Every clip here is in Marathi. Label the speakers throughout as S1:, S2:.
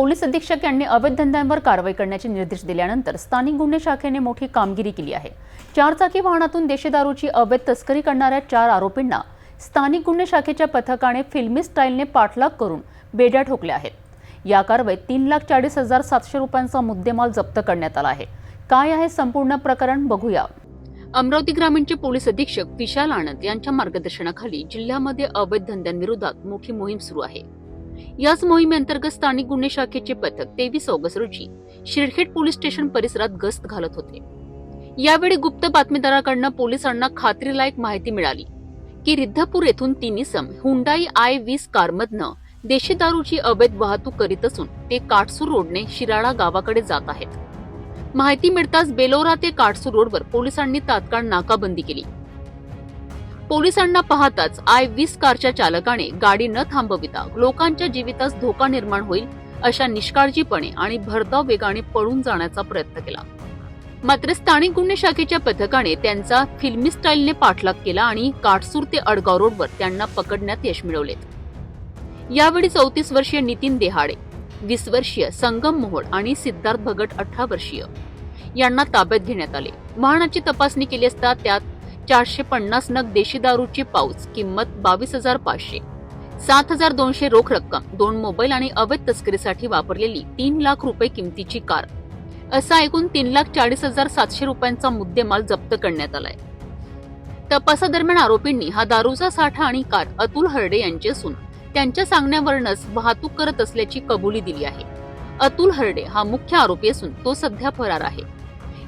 S1: पोलीस अधीक्षक यांनी अवैध धंद्यांवर कारवाई करण्याचे निर्देश दिल्यानंतर स्थानिक गुन्हे शाखेने मोठी कामगिरी केली आहे. चारचाकी वाहनातून देशी दारूची अवैध तस्करी करणाऱ्या चार आरोपींना स्थानिक गुन्हे शाखेच्या पथकाने फिल्मी स्टाईलने पाठलाग करून बेड्या ठोकल्या आहेत. या कारवाईत तीन लाख चाळीस हजार सातशे रुपयांचा मुद्देमाल जप्त करण्यात आला आहे. काय आहे संपूर्ण प्रकरण बघूया. अमरावती ग्रामीणचे पोलीस अधीक्षक विशाल आनंद यांच्या मार्गदर्शनाखाली जिल्ह्यामध्ये अवैध धंद्यांविरोधात मोठी मोहीम सुरू आहे. याच मोहिमेअंतर्गत स्थानिक गुन्हे शाखेचे पथक तेवीस ऑगस्ट रोजी शिरखेड पोलीस स्टेशन परिसरात गस्त घालत होते. यावेळी गुप्त बातमीदाराकडनं पोलिसांना खात्रीलायक माहिती मिळाली की रिद्धपूर येथून तीन इसम हुंडाई आय वीस कारमधनं देशी दारूची अवैध वाहतूक करीत असून ते काटसूर रोडने शिराळा गावाकडे जात आहेत. माहिती मिळताच बेलोरा ते काटसूर रोडवर पोलिसांनी तात्काळ नाकाबंदी केली. पोलिसांना पाहताच आय वीस कारच्या चालकाने गाडी न थांबविता लोकांच्या जीवितास धोका निर्माण होईल अशा निष्काळजीपणे आणि भरधाव वेगाने पळून जाण्याचा प्रयत्न केला. मात्र स्थानिक गुन्हे शाखेच्या पथकाने त्यांचा फिल्मी स्टाईलने पाठलाग केला आणि काटसूर ते अडगाव रोडवर त्यांना पकडण्यात यश मिळवले. यावेळी चौतीस वर्षीय नितीन देहाडे वीस वर्षीय संगम मोहोळ आणि सिद्धार्थ भगट अठरा वर्षीय यांना ताब्यात घेण्यात आले. वाहनाची तपासणी केली असता त्यात चारशे पन्नास नग देशी दारूची पाऊच किंमत बावीस हजार पाचशे. सात हजार दोनशे रोख रक्कम दोन मोबाईल आणि अवैध तस्करीसाठी वापरलेली तीन लाख रुपये किमतीची कार. असा एकूण तीन लाख चाळीस हजार सातशे रुपयांचा मुद्देमाल जप्त करण्यात आलाय. तपासादरम्यान आरोपींनी हा दारूचा साठा आणि कार अतुल हरडे यांची असून त्यांच्या सांगण्यावरूनच वाहतूक करत असल्याची कबुली दिली आहे. अतुल हरडे हा मुख्य आरोपी असून तो सध्या फरार आहे.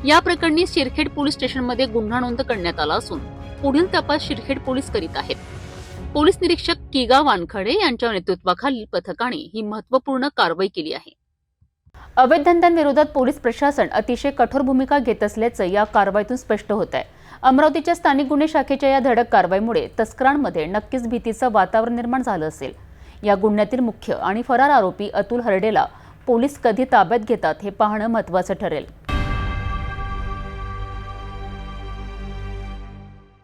S1: या प्रकरणी शिरखेड पोलीस स्टेशनमध्ये गुन्हा नोंद करण्यात आला असून पुढील तपास शिरखेड पोलीस करीत आहेत. पोलीस निरीक्षक किगा वानखडे यांच्या नेतृत्वाखालील पथकाने ही महत्त्वपूर्ण कारवाई केली आहे. अवैध धंद्यांविरोधात पोलीस प्रशासन अतिशय कठोर भूमिका घेत असल्याचं या कारवाईतून स्पष्ट होत आहे. अमरावतीच्या स्थानिक गुन्हे शाखेच्या या धडक कारवाईमुळे तस्करांमध्ये नक्कीच भीतीचं वातावरण निर्माण झालं असेल. या गुन्ह्यातील मुख्य आणि फरार आरोपी अतुल हरडेला पोलीस कधी ताब्यात घेतात हे पाहणं महत्त्वाचं ठरेल.